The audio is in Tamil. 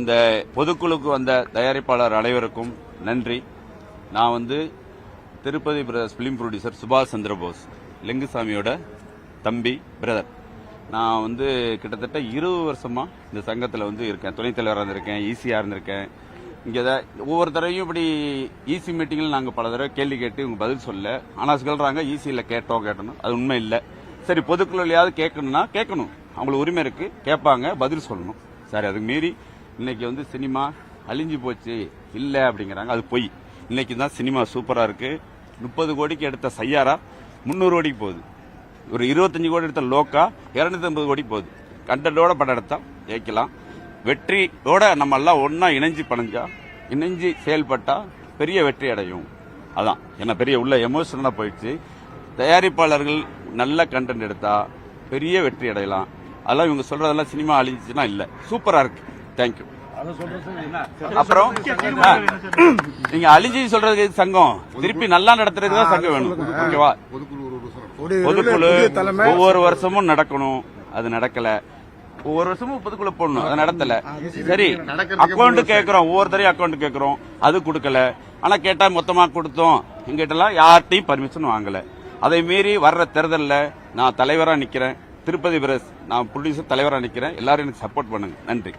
இந்த பொதுக்குழுக்கு வந்த தயாரிப்பாளர் அனைவருக்கும் நன்றி. நான் வந்து Tirupati brothers film producer Subash Chandrabose லிங்குசாமியோட தம்பி பிரதர். நான் வந்து கிட்டத்தட்ட இருபது வருஷமா இந்த சங்கத்தில் வந்து இருக்கேன். துணைத் தலைவராக இருந்திருக்கேன் ஈஸியாக இருந்திருக்கேன். இங்கே தான் ஒவ்வொரு தடவையும் இப்படி ஈசி மீட்டிங்கில் நாங்கள் பல தடவை கேள்வி கேட்டு இவங்க பதில் சொல்ல ஆனால் சொல்கிறாங்க ஈஸியில் கேட்டோம் கேட்டணும் அது உண்மை இல்லை. சரி பொதுக்குழுலையாவது கேட்கணும்னா கேட்கணும். அவங்களுக்கு உரிமை இருக்குது கேட்பாங்க பதில் சொல்லணும். சரி அதுக்கு மீறி இன்னைக்கு வந்து சினிமா அழிஞ்சு போச்சு. இல்லை அப்படிங்கிறாங்க. அது பொய். இன்னைக்கு தான் சினிமா சூப்பராக இருக்கு. முப்பது கோடிக்கு எடுத்த சையாரா? முந்நூறு கோடிக்கு போகுது. ஒரு இருபத்தஞ்சு கோடி எடுத்த லோக்கா? இரநூத்தி ஐம்பது கோடி போகுது. கண்டென்ட்டோட படம் எடுத்தா ஜெயிக்கலாம். வெற்றியோட நம்ம எல்லாம் ஒன்றா இணைஞ்சு பணிஞ்சா இணைஞ்சு செயல்பட்டால் பெரிய வெற்றி அடையும். அதான். என்ன பெரிய உள்ள எமோஷனலாக போயிடுச்சு. தயாரிப்பாளர்கள் நல்ல கண்டென்ட் எடுத்தால் பெரிய வெற்றி அடையலாம். அதெல்லாம் இவங்க சொல்கிறதெல்லாம் சினிமா அழிஞ்சிச்சுன்னா இல்லை. சூப்பராக இருக்குது தேங்க்யூ அப்புறம்? நீங்க அழிஞ்சு சொல்றதுக்கு சங்கம்? திருப்பி நல்லா நடத்துறதுக்கு தான் சங்கம் வேணும். ஓகேவா? பொதுக்குழு ஒவ்வொரு வருஷமும் நடக்கணும். அது நடக்கல. ஒவ்வொரு வருஷமும் பொதுக்குழு போடணும். அது நடத்தல. சரி அக்கௌண்ட் கேக்குறோம். ஒவ்வொருத்தரையும் அக்கௌண்ட் கேக்குறோம். அது கொடுக்கல. ஆனா கேட்டா மொத்தமா கொடுத்தோம். எங்கிட்டலாம் யார்ட்டையும் பர்மிஷன் வாங்கல. அதை மீறி வர்ற தேர்தல்ல நான் தலைவரா நிக்கிறேன். திருப்பதி பிரஸ். நான் ப்ரொடியூசர் தலைவராக நிற்கிறேன் எல்லாரும் எனக்கு சப்போர்ட் பண்ணுங்க. நன்றி.